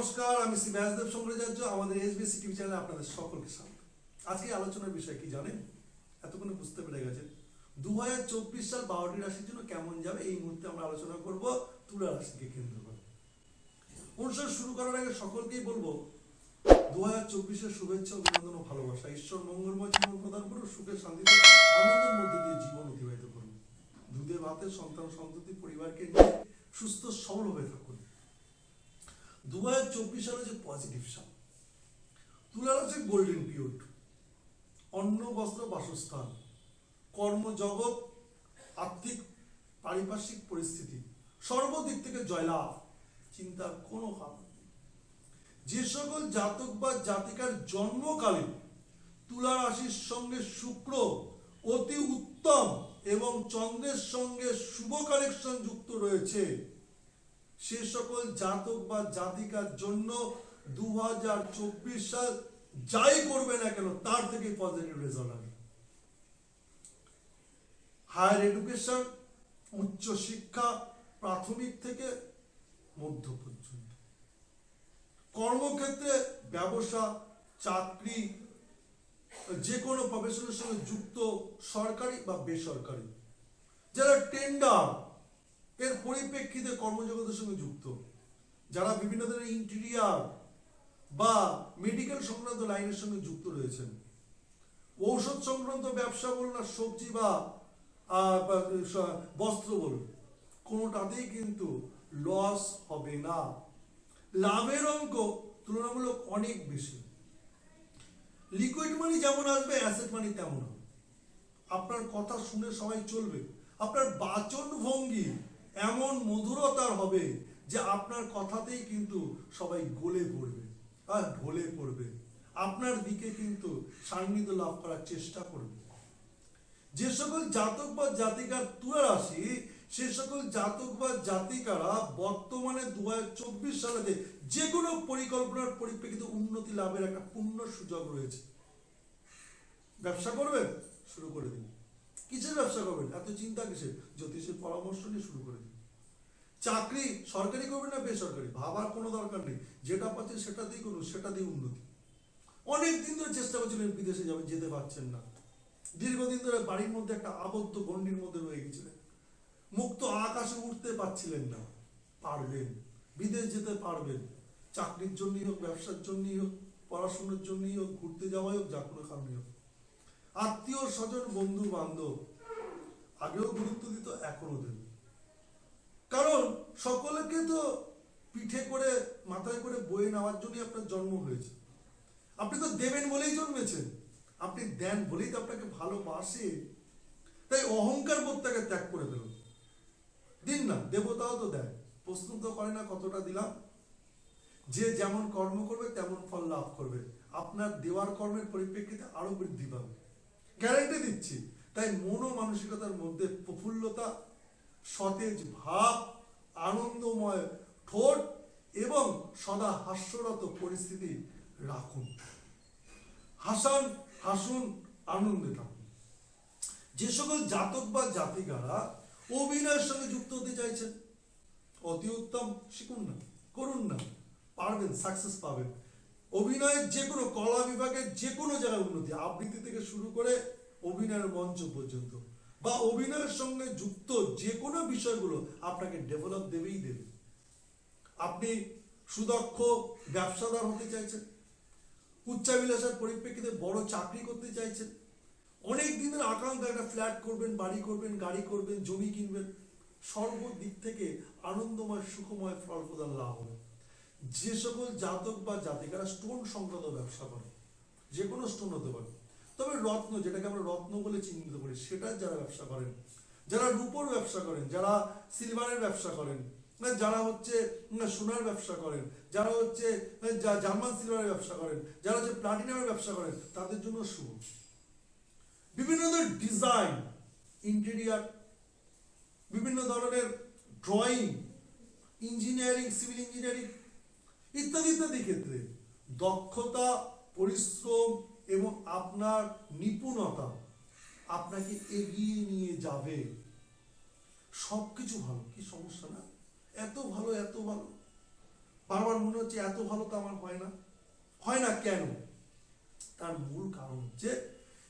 নমস্কার, আমি শ্রী ব্যাসদেব শঙ্করাচার্য, আমাদের এসবিএসসি টিভি চ্যানেলে আপনাদের সকলকে স্বাগত। আজকে আলোচনার বিষয় কি জানেন? এতক্ষণে বুঝতে পেরে গেছেন। দু হাজার চব্বিশ সাল বারোটি রাশির জন্য কেমন যাবে? এই মুহূর্তে আমরা আলোচনা করব তুলা রাশিকে কেন্দ্র করে। অনুষ্ঠান শুরু করার আগে সকলকেই বলব দু হাজার চব্বিশের শুভেচ্ছা, অভিনন্দন ও ভালোবাসা। ঈশ্বর মঙ্গলময় জীবন প্রদান করুন, সুখে শান্তিতে আনন্দের মধ্যে দিয়ে জীবন অতিবাহিত করুন। দুধে, ভাতে, সন্তান, সন্ততি, পরিবারকে নিয়ে সুস্থ, সবল হয়ে থাকুন। দু হাজার চব্বিশ সালে যে পজিটিভ সাল তুলা রাশি গোল্ডেন পিরিয়ড অন্ন, বস্ত্র, বাসস্থান, কর্মজগৎ, আর্থিক, পারিপার্শ্বিক পরিস্থিতি, সর্বদিক থেকে জয়লাভ, চিন্তার কোনো কারণ নেই। যে সকল জাতক বা জাতিকার জন্মকালে তুলা রাশির সঙ্গে শুক্র অতি উত্তম এবং চন্দ্রের সঙ্গে শুভ কানেকশন যুক্ত রয়েছে সে সকল জাতক বা জাতিকার জন্য দু হাজার চব্বিশ সাল যাই করবে না কেন, তার থেকে পজিটিভ রেজাল্ট আসবে হায়ার এডুকেশন উচ্চ শিক্ষা প্রাথমিক থেকে মধ্য পর্যন্ত। কর্মক্ষেত্রে ব্যবসা, চাকরি, যে কোনো প্রফেশনের সঙ্গে যুক্ত সরকারি বা বেসরকারি। যারা টেন্ডার এর পরিপ্রেক্ষিতে কর্মজগতের সঙ্গে যুক্ত। যারা বিভিন্ন ধরনের ইন্টেরিয়ার বা মেডিকেল সংক্রান্ত লাইনের সঙ্গে যুক্ত রয়েছেন। ঔষধ সংক্রান্ত ব্যবসা বলুন আর সবজি বা বস্ত্র বলুন, কোনোটাতেই কিন্তু লস হবে না। লাভের অঙ্ক তুলনামূলক অনেক বেশি। লিকুইড মানি যেমন আসবে অ্যাসেট মানি তেমন হবে। আপনার কথা শুনে সবাই চলবে। আপনার বাচন ভঙ্গি এমন মধুরতার হবে যে আপনার কথাতেই কিন্তু সবাই গলে পড়বে আর ঢলে পড়বে। আপনার দিকে কিন্তু সান্নিধ্য লাভ করার চেষ্টা করবে। যে সকল জাতক বা জাতিকার তুলা রাশি, সে সকল জাতক বা জাতিকারা বর্তমানে দু সালেতে যে কোনো পরিকল্পনার পরিপ্রেক্ষিতে উন্নতি লাভের একটা পূর্ণ সুযোগ রয়েছে। ব্যবসা করবেন? শুরু করে দিন। কিসের ব্যবসা করবেন? এত চিন্তা কিসের? জ্যোতিষের পরামর্শ নিয়ে শুরু করে দিন। চাকরি সরকারি করবেন না বেসরকারি? ভাবার কোনো দরকার নেই। যেটা পাচ্ছেন সেটা দিয়ে করুন দিয়ে উন্নতি। অনেক দিন ধরে চেষ্টা করছিলেন বিদেশে যাবেন, যেতে পারছেন না। দীর্ঘদিন ধরে বাড়ির মধ্যে একটা আবদ্ধ গণ্ডির মধ্যে রয়ে গেছিলেন। মুক্ত আকাশে উঠতে পারছিলেন না। পারবেন বিদেশ যেতে পারবেন। চাকরির জন্যই হোক, ব্যবসার জন্যই হোক, পড়াশোনার জন্যই হোক, ঘুরতে যাওয়াই হোক, যা কোনো কারণে হোক। আত্মীয় স্বজন, বন্ধু বান্ধব। আগেও গুরুত্ব দিত এখনও দেন। কারণ সকলকে তো পিঠে করে, মাথায় করে বয়ে নেওয়ার জন্যই আপনার জন্ম হয়েছে। আপনি তো দেবেন বলেই জন্মেছেন। আপনি দেন বলেই তো আপনাকে ভালোবাসে। তাই অহংকার বোধটাকে ত্যাগ করে ফেলুন। দিন না, দেবতাও তো দেয়। প্রশ্ন তো করে না কতটা দিলাম। যে যেমন কর্ম করবে, তেমন ফল লাভ করবে। আপনার দেওয়ার কর্মের পরিপ্রেক্ষিতে আরও বৃদ্ধি পাবে। গ্যারান্টি দিচ্ছি। তাই মন মানসিকতার মধ্যে প্রফুল্লতা, সতেজ ভাব, আনন্দময় ঠোঁট এবং সদা হাস্যরত পরিস্থিতি রাখুন। হাসান, হাসুন, আনন্দে থাকুন। যে সকল জাতক বা জাতিকারা অভিনয়ের সঙ্গে যুক্ত হতে চাইছেন, অতি উত্তম, শিখুন না, করুন না, পারবেন সাকসেস পাবেন। অভিনয়ের যে কোনো কলা বিভাগের যে কোনো জায়গায় উন্নতি, আবৃত্তি থেকে শুরু করে অভিনয়ের মঞ্চ পর্যন্ত বা অভিনয়ের সঙ্গে যুক্ত যে কোনো বিষয়গুলো আপনাকে ডেভেলপ দেবেই দেবে। আপনি সুদক্ষ ব্যবসাদার হতে চাইছেন উচ্চাবিলাসের পরিপ্রেক্ষিতে বড় চাকরি করতে চাইছেন, অনেক দিনের আকাঙ্ক্ষা, একটা ফ্ল্যাট করবেন, বাড়ি করবেন, গাড়ি করবেন, জমি কিনবেন, সর্বদিক থেকে আনন্দময়, সুখময় ফল প্রদান লাভ হবে। যে সকল জাতক বা জাতিকারা স্টোন সংক্রান্ত ব্যবসা করে, যে কোনো স্টোন হতে পারে। তবে রত্ন, যেটাকে আমরা রত্ন বলে চিহ্নিত করি, সেটা যারা ব্যবসা করেন, যারা রূপোর ব্যবসা করেন, যারা সিলভারের ব্যবসা করেন যারা হচ্ছে সোনার ব্যবসা করেন, যারা হচ্ছে জার্মান সিলভারের ব্যবসা করেন, যারা হচ্ছে প্লাটিনামের ব্যবসা করেন, তাদের জন্য শুভ। বিভিন্ন ধরনের ডিজাইন ইন্টেরিয়ার বিভিন্ন ধরনের ড্রয়িং ইঞ্জিনিয়ারিং সিভিল ইঞ্জিনিয়ারিং ইত্যাদি ইত্যাদি ক্ষেত্রে দক্ষতা, পরিশ্রম এবং আপনার নিপুণতা আপনাকে এগিয়ে নিয়ে যাবে। সব কিছু ভালো, কি সমস্যা না? এত ভালো এত ভালো। বারবার মনে হচ্ছে এত ভালো তো আমার হয় না। হয় না কেন? তার মূল কারণ হচ্ছে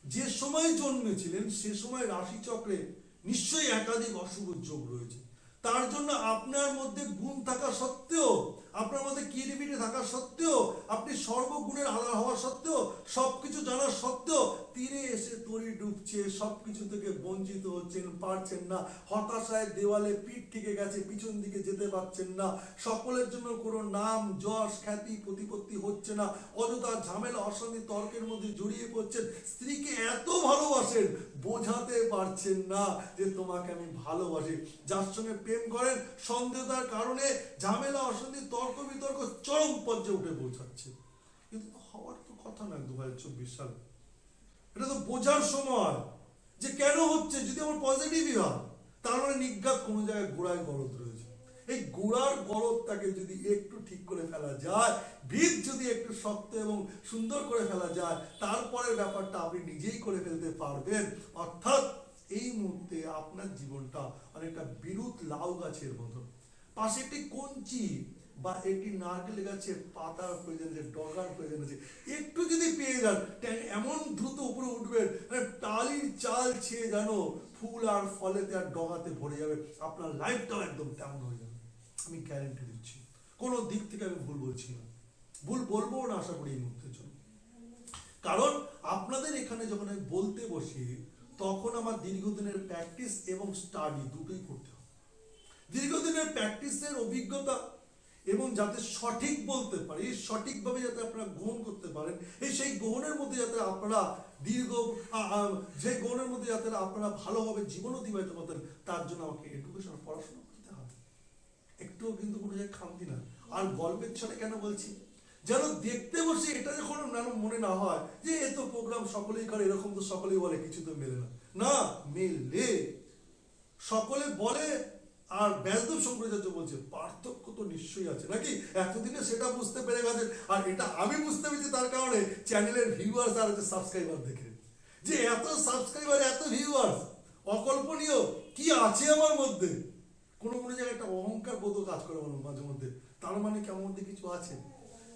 যে সময় জন্মেছিলেন, সে সময় রাশিচক্রে নিশ্চয়ই একাধিক অশুভ যোগ রয়েছে। তার জন্য আপনার মধ্যে গুণ থাকা সত্ত্বেও আপনার মধ্যে কিরিবিটি থাকা সত্ত্বেও, আপনি সর্বগুণের আলাদা হওয়া সত্ত্বেও, সবকিছু জানা সত্ত্বেও তীরে এসে তরি ডুবছে, সবকিছু থেকে বঞ্চিত হচ্ছেন, পারছেন না। হতাশায় দেওয়ালে পিঠ থেকে গেছে, পিছন দিকে যেতে পারছেন না। সকলের জন্য কোনো নাম, যশ, খ্যাতি, প্রতিপত্তি হচ্ছে না। অযথা ঝামেলা, অশান্তি, তর্কের মধ্যে জড়িয়ে পড়ছেন। স্ত্রীকে এত ভালোবাসেন, বোঝাতে পারছেন না যে তোমাকে আমি ভালোবাসি। যার সঙ্গে প্রেম করেন, সন্দেহতার কারণে ঝামেলা, অশান্তি তর্ক বিতর্ক চরম পর্যায়ে উঠে পৌঁছাচ্ছে। কিন্তু হওয়ার তো কথা না দু হাজার চব্বিশ সালে। এটা তো বোঝার সময় যে কেন হচ্ছে, যদি আমার পজিটিভই হয় তার মানে নিজ্ঞাত কোনো জায়গায় গোড়ায় গরদ রয়েছে। এই গোড়ার গরদটাকে যদি একটু ঠিক করে ফেলা যায়, ভিত যদি একটু শক্ত এবং সুন্দর করে ফেলা যায় তারপরে ব্যাপারটা আপনি নিজেই করে ফেলতে পারবেন। অর্থাৎ এই মুহূর্তে আপনার জীবনটা অনেকটা বিরুৎ লাউ গাছের মতো। পাশে একটি কঞ্চি বা একটি নারকেল গাছের পাতার প্রয়োজন আছে, ডগার প্রয়োজন আছে। একটু যদি পেয়ে যান এমন দ্রুত উপরে উঠবেন মানে টালির চাল ছেয়ে যেন ফুল আর ফলেতে আর ডগাতে ভরে যাবে, আপনার লাইফটাও একদম তেমন হয়ে যাবে। আমি গ্যারেন্টি দিচ্ছি, কোনো দিক থেকে আমি ভুল বলছি না। ভুল বলব না, আশা করি এই মুহূর্তের জন্য কারণ আপনাদের এখানে যখন আমি বলতে বসি, তখন আমার দীর্ঘদিনের প্র্যাকটিস এবং স্টাডি দুটোই করতে হবে। দীর্ঘদিনের প্র্যাকটিসের অভিজ্ঞতা এবং যাতে সঠিক বলতে পারি সঠিকভাবে যাতে আপনারা গ্রহণ করতে পারেন, এই সেই গ্রহণের মধ্যে যাতে আপনারা দীর্ঘ যে গ্রহণের মধ্যে যাতে আপনারা ভালোভাবে জীবন অতিবাহিত করতেন, তার জন্য আমাকে এডুকেশন পড়াশোনা করতে হবে। একটুও কিন্তু কোনো জায়গায় খামতি না। আর গল্পের ছলে কেন বলছি? যেন দেখতে বসে এটা যখন মনে না হয় যে, এ তো প্রোগ্রাম সকলেই করে, এরকম তো সকলেই বলে, কিছু তো মেলে না। না, মেলে। সকলে বলে আর ব্যাসদেব শঙ্করাচার্য বলছে, পার্থক্য তো নিশ্চয়ই আছে। নাকি? এতদিনে সেটা বুঝতে পেরে গেছেন। আর এটা আমি বুঝতে পেরেছি তার কারণে চ্যানেলের ভিউয়ার্স আর হচ্ছে সাবস্ক্রাইবার দেখে। যে এত সাবস্ক্রাইবার এত ভিউয়ার্স অকল্পনীয়, কি আছে আমার মধ্যে? কোনো কোনো জায়গায় একটা অহংকার বোধ কাজ করে আমার মাঝে মধ্যে। তার মানে কেমন মধ্যে কিছু আছে?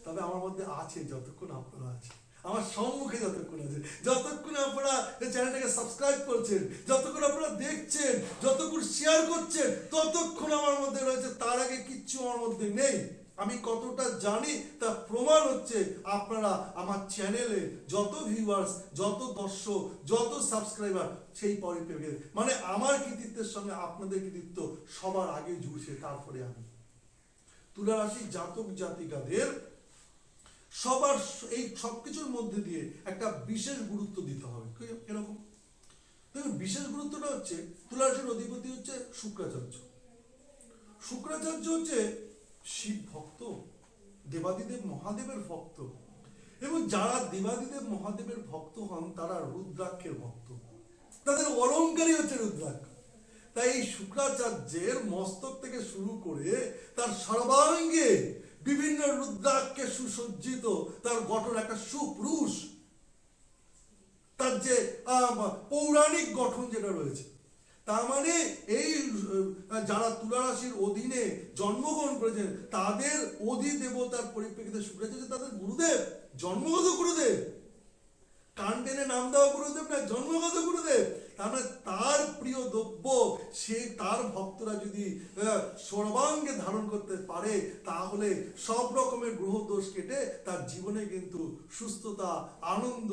তবে আমার মধ্যে আছে, যতক্ষণ আপনারা আছে আমার সম্মুখে যতক্ষণ আছে। যতক্ষণ আপনারা চ্যানেলটাকে সাবস্ক্রাইব করছেন, যতক্ষণ আপনারা দেখছেন, যতক্ষণ শেয়ার করছেন, ততক্ষণ আমার মধ্যে রয়েছে। তার আগে কিচ্ছু আমার মধ্যে নেই। আমি কতটা জানি তার প্রমাণ হচ্ছে আপনারা আমার চ্যানেলে যত ভিউয়ার্স যত দর্শক, যত সাবস্ক্রাইবার সেই পরিপ্রেক্ষিতে। মানে আমার কৃতিত্বের সঙ্গে আপনাদের কৃতিত্ব সবার আগে জুড়ছে তারপরে আমি। তুলা রাশির জাতক জাতিকাদের সবার এই সবকিছুর মধ্যে দিয়ে একটা বিশেষ গুরুত্ব দিতে হবে। এরকম বিশেষ গুরুত্বটা হচ্ছে তুলা রাশির অধিপতি হচ্ছে শুক্রাচার্য। শুক্রাচার্য হচ্ছে শিব ভক্ত, দেবাদিদেব মহাদেবের ভক্ত। এবং যারা দেবাদিদেব মহাদেবের ভক্ত হন, তারা রুদ্রাক্ষের ভক্ত। তাদের অলঙ্কারই হচ্ছে রুদ্রাক্ষ। তাই এই শুক্রাচার্যের মস্তক থেকে শুরু করে তার সর্বাঙ্গে সুসজ্জিত তার গঠন একটা সুপুরুষ। তার যে পৌরাণিক গঠন যেটা রয়েছে, তার মানে এই যারা তুলা রাশির অধীনে জন্মগ্রহণ করেছেন, তাদের অধিদেবতার পরিপ্রেক্ষিতে শুক্রাচার্য তাদের গুরুদেব জন্মগত গুরুদেব। কান টেনে নাম দেওয়া গুরুদেব না, জন্মগত গুরুদেব। তার মানে তার প্রিয় দ্রব্য সে তার ভক্তরা যদি সর্বাঙ্গে ধারণ করতে পারে, তাহলে সব রকমের গ্রহ দোষ কেটে তার জীবনে কিন্তু সুস্থতা, আনন্দ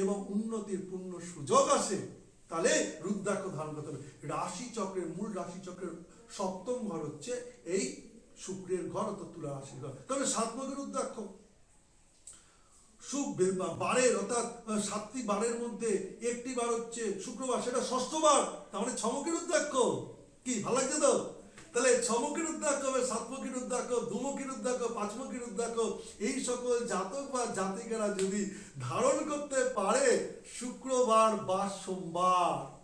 এবং উন্নতির পূর্ণ সুযোগ আসে। তাহলে রুদ্রাক্ষ ধারণ করতে হবে। রাশি চক্রের মূল রাশি চক্রের সপ্তম ঘর হচ্ছে এই শুক্রের ঘর অর্থাৎ তুলা রাশির ঘর। তবে সাতমুখী রুদ্রাক্ষ সুখ বারের, অর্থাৎ সাতটি বারের মধ্যে একটি বার হচ্ছে শুক্রবার, সেটা ষষ্ঠ বার তার মানে উদ্যাক্ষ কি, ভালো লাগছে তো? তাহলে ছমুখী রুদ্রাক্ষ হবে সাতমুখী রুদ্রাক্ষ, দুমুখী রুদ্রাক্ষ, পাঁচমুখী রুদ্রাক্ষ, এই সকল জাতক বা জাতিকারা যদি ধারণ করতে পারে, শুক্রবার বা সোমবার।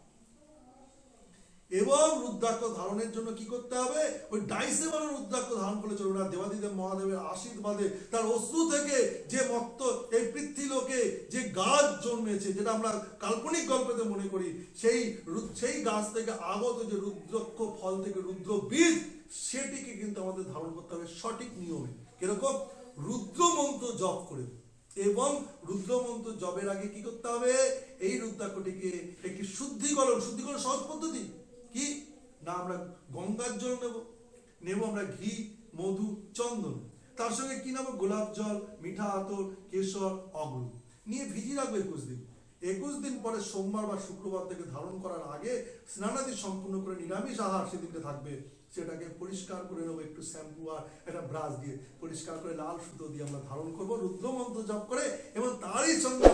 এবং রুদ্রাক্ষ ধারণের জন্য কি করতে হবে? ওই ডাইসে বানানো রুদ্রাক্ষ ধারণ করলে চলবে না। দেবাদিদেব মহাদেবের আশীর্বাদে তার অশ্রু থেকে যে মত্ত, এই পৃথ্বীলোকে যে গাছ জন্মেছে, যেটা আমরা কাল্পনিক গল্পতে মনে করি, সেই সেই গাছ থেকে আগত যে রুদ্রক্ষ ফল থেকে রুদ্র বীজ, সেটিকে কিন্তু আমাদের ধারণ করতে হবে সঠিক নিয়মে। কীরকম? রুদ্র মন্ত্র জপ করে। এবং রুদ্র মন্ত্র জপের আগে কি করতে হবে? এই রুদ্রাক্ষটিকে একটি শুদ্ধিকরণ শুদ্ধিকরণ সহজ পদ্ধতি? কি না আমরা গঙ্গার জল নেব। নেব আমরা ঘি, মধু, চন্দন। তার সঙ্গে কি নেব? গোলাপ জল, মিঠা আতর, কেশর অগ্র নিয়ে ভিজিয়ে রাখব একুশ দিন। একুশ দিন পরে সোমবার বা শুক্রবার থেকে ধারণ করার আগে স্নানাদি সম্পূর্ণ করে নিরামিষ আহার সেদিনকে থাকবে। সেটাকে পরিষ্কার করে নেব, একটু শ্যাম্পু আর একটা ব্রাশ দিয়ে। পরিষ্কার করে লাল সুতো দিয়ে আমরা ধারণ করব রুদ্র মন্ত্র জপ করে, এবং তারই সঙ্গে